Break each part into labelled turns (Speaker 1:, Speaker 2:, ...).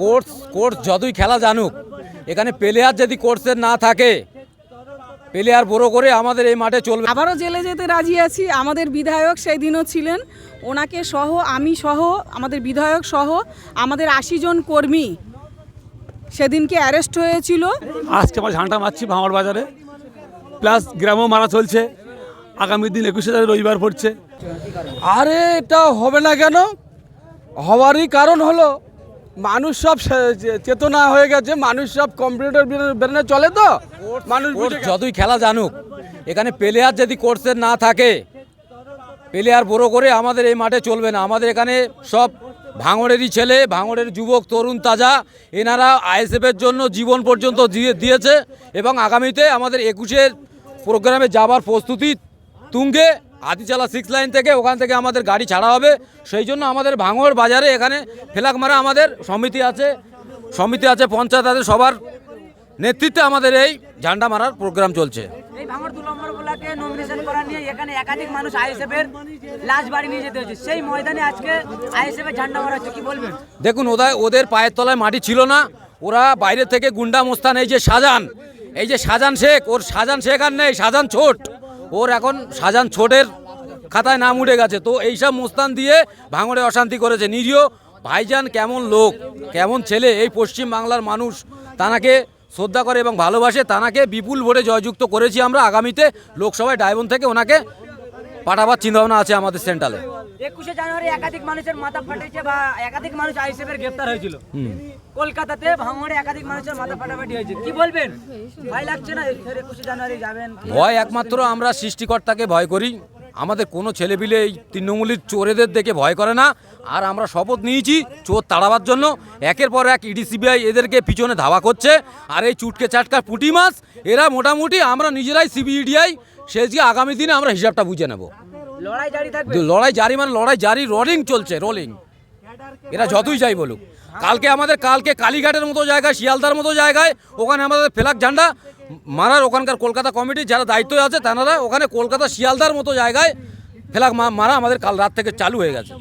Speaker 1: Course course যতই খেলা জানুক এখানে প্লেয়ার যদি কোর্সের না থাকে প্লেয়ার বড় করে আমাদের এই মাঠে চলবে।
Speaker 2: আবারও জেলে যেতে রাজি আছি আমাদের বিধায়ক সেই দিনও ছিলেন ওনাকে সহ আমি সহ আমাদের বিধায়ক সহ আমাদের আশি জন কর্মী সেদিনকে অ্যারেস্ট হয়েছিল।
Speaker 3: আজকে আমরা ঝাঁটা মারছি ভাঙড় বাজারে প্লাস গ্রামও মারা চলছে আগামী দিন একুশে তারিখ রবিবার পড়ছে।
Speaker 4: আরে এটা হবে না কেন? হওয়ারই কারণ হলো মানুষ সব চেতনা হয়ে গেছে মানুষ সব কম্পিউটার ব্রেনে চলে তো মানুষ।
Speaker 1: যতই খেলা জানুক এখানে প্লেয়ার যদি কোর্সের না থাকে প্লেয়ার বড় করে আমাদের এই মাঠে চলবে না আমাদের এখানে সব ভাঙড়েরই ছেলে ভাঙড়ের যুবক তরুণ তাজা এনারা আইএসএফের জন্য জীবন পর্যন্ত দিয়ে দিয়েছে এবং আগামীতে আমাদের একুশের প্রোগ্রামে যাবার প্রস্তুতি তুঙ্গে আদিচালা সিক্স লাইন থেকে ওখান থেকে আমাদের গাড়ি ছাড়া হবে। সেই জন্য আমাদের ভাঙড় বাজারে এখানে ফেলাক মারা আমাদের সমিতি আছে। সমিতি আছে পঞ্চায়েত আছে সবার নেতৃত্বে আমাদের এই ঝান্ডা মারার প্রোগ্রাম চলছে।
Speaker 5: এই ভাঙড় দু নম্বর ব্লকে নমিনেশন করা নিয়ে এখানে একাধিক মানুষ আইএসএফের লাশ বাড়ি নিয়ে যেতে হচ্ছে। সেই ময়দানে আজকে আইএসএফের ঝান্ডা মারা হচ্ছে কি বলবেন?
Speaker 1: দেখুন ওদের ওদের পায়ের তলায় মাটি ছিল না। ওরা বাইরে থেকে গুন্ডা মোস্তান এই যে শাহজান এই যে শাহজান শেখ ওর শাহজান শেখ আর নেই শাহজান ছোট। ওর এখন শাহজান ছোটের খাতায় নাম উঠে গেছে। তো এইসব মুস্তান দিয়ে ভাঙড়ে অশান্তি করেছে। নিরীহ ভাইজান কেমন লোক কেমন ছেলে এই পশ্চিম বাংলার মানুষ। তানাকে শ্রদ্ধা করে এবং ভালোবাসে। তানাকে বিপুল ভোটে জয়যুক্ত করেছি আমরা আগামীতে লোকসভায় ডায়বন থেকে ওনাকে পাঠাবার চিন্তাভাবনা আছে আমাদের সেন্ট্রালে।
Speaker 5: একুশে জানুয়ারি একাধিক মানুষের মাথা ফাটেছে বা একাধিক মানুষ আইএসএফের গ্রেফতার হয়েছিল। কলকাতাতে ভাঙড়ে একাধিক মানুষের মাথা ফাটাফাটি হয়েছে। কি বলবেন? ভয় লাগছে না? একুশে জানুয়ারি যাবেন
Speaker 1: ভয় একমাত্র আমরা সৃষ্টিকর্তাকে ভয় করি। আমাদের কোনো ছেলেপিলে এই তৃণমূলের চোরেদের দেখে ভয় করে না। আর আমরা শপথ নিয়েছি চোর তাড়াবার জন্য। একের পর এক ইডি সিবিআই এদেরকে পিছনে ধাওয়া করছে। আর এই চুটকে চাটকা পুটি মাছ এরা মোটামুটি আমরা নিজেরাই সিবিইডিআই সেজকে আগামী দিনে আমরা হিসাবটা বুঝে নেব।
Speaker 5: লড়াই জারি থাকবে?
Speaker 1: লড়াই জারি মানে লড়াই জারি রোলিং চলছে রোলিং। এরা যতই যাই বলুক। কালকে আমাদের, কালকে কালীঘাটের মতো জায়গায়, শিয়ালদার মতো জায়গায়, ওখানে আমাদের ফেলাক ঝান্ডা, মারার ওখানকার কলকাতা কমিটি, যারা দায়িত্ব আছে তারা ওখানে কলকাতা, শিয়ালদার মতো জায়গায় ফেলাক মারা আমাদের কাল রাত থেকে চালু হয়ে গেছে।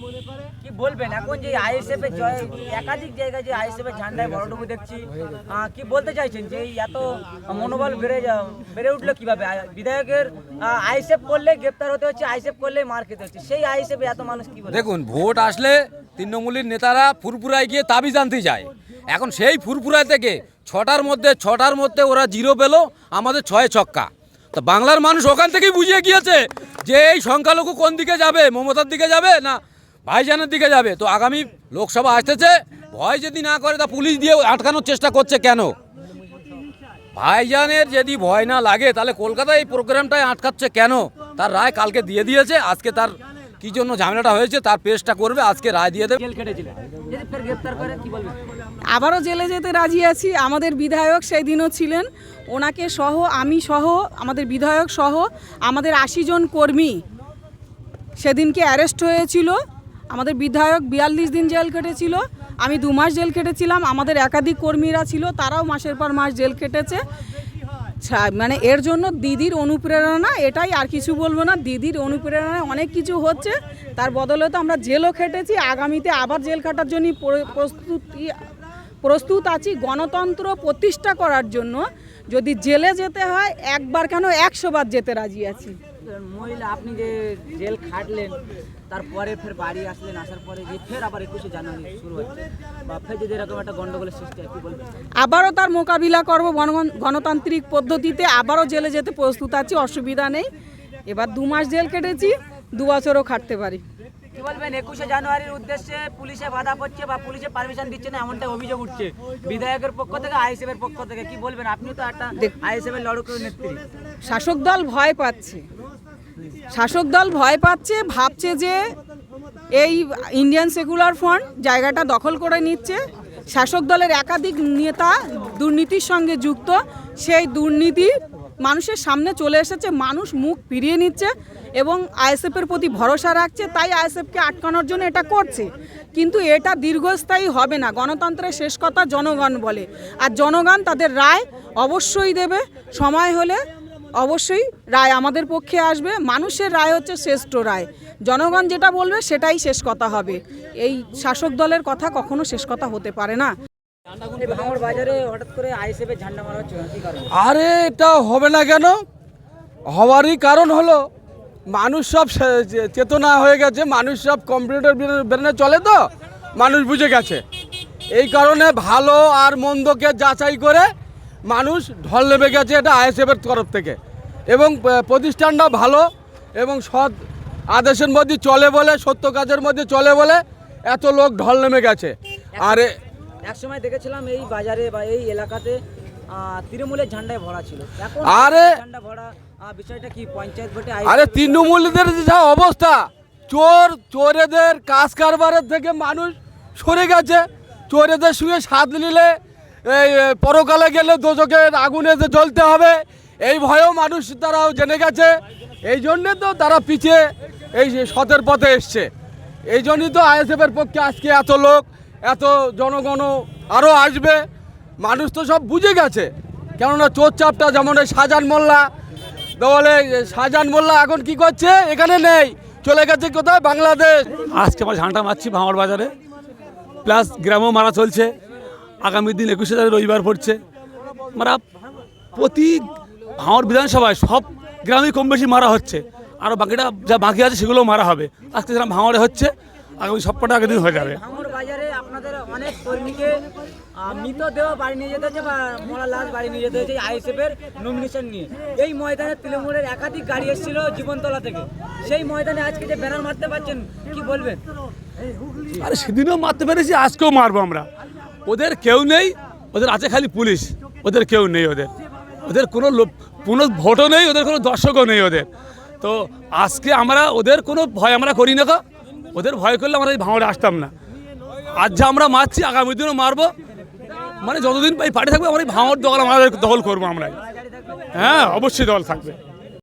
Speaker 5: কি বলবেন? এখন যে আইএসএফ এর একাধিক জায়গায় যে আইএসএফ এর ঝান্ডায় বড়টুকু দেখছি কি বলতে চাইছেন যে এত মনোবল বেড়ে বেড়ে উঠল কীভাবে? বিধায়কের আইএসএফ করলে গ্রেপ্তার হতে হচ্ছে, আইএসএফ করলে মার খেতে হচ্ছে। সেই আইএসএফ এত মানুষ কি
Speaker 1: দেখুন, ভোট আসলে তৃণমূলের নেতারা ফুরফুরায় গিয়ে তাবিজ আনতে যায়। এখন সেই ফুরফুরায় থেকে ছটার মধ্যে ছটার মধ্যে ওরা জিরো পেল, আমাদের ছয় ছক্কা। তো বাংলার মানুষ ওখান থেকেই বুঝিয়ে গিয়েছে যে এই সংখ্যালঘু কোন দিকে যাবে, মমতার দিকে যাবে না ভাইজানের দিকে যাবে। তো আগামী লোকসভা আসতেছে, ভয় যদি না করে তা পুলিশ দিয়ে আটকানোর চেষ্টা করছে কেন? ভাইজানের যদি ভয় না লাগে, তাহলে কলকাতায় এই প্রোগ্রামটায় আটকাচ্ছে কেন? তার রায় কালকে দিয়ে দিয়েছে, আজকে তার কি জন্য ঝামেলাটা হয়েছে, তার পেশটা করবে, আজকে রায় দিয়ে দেবে।
Speaker 2: আবারও জেলে যেতে রাজি আছি, আমাদের বিধায়ক সেই দিনও ছিলেন, ওনাকে সহ, আমি সহ, আমাদের বিধায়ক সহ, আমাদের আশি জন কর্মী সেদিনকে অ্যারেস্ট হয়েছিল। আমাদের বিধায়ক বিয়াল্লিশ দিন জেল কেটেছিল আমি দু মাস জেল কেটেছিলাম আমাদের একাধিক কর্মীরা ছিল, তারাও মাসের পর মাস জেল কেটেছে মানে এর জন্য দিদির অনুপ্রেরণা, এটাই আর কিছু বলব না, দিদির অনুপ্রেরণায় অনেক কিছু হচ্ছে, তার বদলে তো আমরা জেলও খেটেছি, আগামীতে আবার জেল খাটার জন্য প্রস্তুতি, প্রস্তুত আছি গণতন্ত্র প্রতিষ্ঠা করার জন্য, যদি জেলে যেতে হয়, একবার কেন একশো বার যেতে রাজি আছি।
Speaker 5: মহিলা আপনি যে জেল খাটলেন তারপরে ফের বাড়ি আসলেন আসার পরে যে ফের আবার একুশে জানুয়ারি শুরু হচ্ছে বা ফের যদি এরকম একটা গন্ডগোলের সৃষ্টি হয় কি বলবেন?
Speaker 2: আবারও তার মোকাবিলা করব গণতান্ত্রিক পদ্ধতিতে আবারও জেলে যেতে প্রস্তুত আছি অসুবিধা নেই। এবার দু মাস জেল কেটেছি দু বছরও খাটতে পারি।
Speaker 5: কি বলবেন একুশে জানুয়ারির উদ্দেশ্যে পুলিশে বাধা করছে বা পুলিশে পারমিশন দিচ্ছে না এমনটা অভিযোগ উঠছে। বিধায়কের পক্ষ থেকে আইএসএফ এর পক্ষ থেকে কি বলবেন? আপনি তো একটা আইএসএফ এর লড়কের নেত্রী।
Speaker 2: শাসক দল ভয় পাচ্ছে। শাসক দল ভয় পাচ্ছে, ভাবছে যে এই ইন্ডিয়ান সেকুলার ফ্রন্ট জায়গাটা দখল করে নিচ্ছে। শাসক দলের একাধিক নেতা দুর্নীতির সঙ্গে যুক্ত। সেই দুর্নীতি মানুষের সামনে চলে এসেছে, মানুষ মুখ ফিরিয়ে নিচ্ছে এবং আইএসএফের প্রতি ভরসা রাখছে, তাই আইএসএফকে আটকানোর জন্য এটা করছে। কিন্তু এটা দীর্ঘস্থায়ী হবে না, গণতন্ত্রের শেষ কথা জনগণ বলে। আর জনগণ তাদের রায় অবশ্যই দেবে, সময় হলে অবশ্যই রায় আমাদের পক্ষে আসবে। মানুষের রায় হচ্ছে শ্রেষ্ঠ রায়। জনগণ যেটা বলবে সেটাই শেষ কথা হবে। এই শাসক দলের কথা কখনো শেষ কথা হতে পারে না।
Speaker 5: এই ভাঙড় বাজারে হঠাৎ করে আইএসএফ এর ঝান্ডা মারা হচ্ছে কি কারণ?
Speaker 4: আরে এটা হবে না কেন? হওয়ারই কারণ হলো মানুষ সব চেতনা হয়ে গেছে মানুষ সব কম্পিউটার ব্রেনে চলে তো? মানুষ বুঝে গেছে। এই কারণে ভালো আর মন্দকে যাচাই করে মানুষ ঢল নেমে গেছে এটা আইএসএফের তরফ থেকে। এবং প্রতিষ্ঠানটা ভালো এবং সৎ আদেশের মধ্যে চলে বলে সত্য কাজের মধ্যে চলে বলে এত লোক ঢল নেমে গেছে। আর
Speaker 5: এক সময় দেখেছিলাম এই বাজারে বা এই এলাকাতে তৃণমূলের ঝান্ডায় ভরা ছিল।
Speaker 4: আরে-
Speaker 5: ঝান্ডা ভরা বিষয়টা কি? পঞ্চায়েত ভোটে
Speaker 4: আরে তৃণমূলীদের যে যা অবস্থা চোর চোরেদের কাজ কারবারের থেকে মানুষ সরে গেছে। চোরেদের সঙ্গে সাথ নিলে এই পরকালে গেলে দোজকের আগুনে যে জ্বলতে হবে, এই ভয়েও মানুষ তারাও জেনে গেছে। এই জন্যে তো তারা পিছিয়ে এই সতের পথে এসছে। এই জন্যই তো আইএসএফের পক্ষে আজকে এত লোক, এত জনগণ আরও আসবে। মানুষ তো সব বুঝে গেছে। কেননা চোর চাপটা যেমন এই শাহজাহান মোল্লা বলে শাহজাহান মোল্লা এখন কি করছে? এখানে নেই। চলে গেছে কোথায়? বাংলাদেশ।
Speaker 3: আজকে আমরা ঝান্ডা মারছি ভাঙড় বাজারে। প্লাস গ্রামও মারা চলছে। আগামী দিন একুশে তারিখ রবিবার পড়ছে। মারা প্রতি ভাঙড় বিধানসভায় সব গ্রামে কম বেশি মারা হচ্ছে। আরও বাকিটা যা বাকি আছে সেগুলোও মারা হবে। আজকে যেরকম ভাঙড়ে হচ্ছে আগামী সবকটা আগের দিন হয়ে যাবে।
Speaker 5: বাজারে আপনাদের অনেক কর্মীকে মৃতদেহ বাড়ি নিয়ে যেতে হচ্ছে বা মরা লাশ বাড়ি নিয়ে যেতে হচ্ছে নমিনেশন নিয়ে। এই ময়দানে তৃণমূলের একাধিক গাড়ি এসেছিল জীবনতলা থেকে। সেই ময়দানে আজকে যে ব্যানার মারতে পারছেন কি বলবেন?
Speaker 3: আরে সেদিনও মারতে পেরেছি আজকেও মারবো আমরা। ওদের কেউ নেই, ওদের আছে খালি পুলিশ, ওদের কেউ নেই ওদের। ওদের কোনো লোক, কোনো ভোটও নেই, ওদের কোনো দর্শকও নেই ওদের। তো আজকে আমরা ওদের কোনো ভয় আমরা করি না। ওদের ভয় করলে আমরা এই ভাঙড়ে আসতাম না। আজ যা আমরা মারছি, আগামী দিনও মারবো। মানে যতদিন এই পাঠিয়ে থাকবে, আমরা এই ভাঙড় দখল আমাদের দখল করব আমরা হ্যাঁ অবশ্যই দল থাকবে।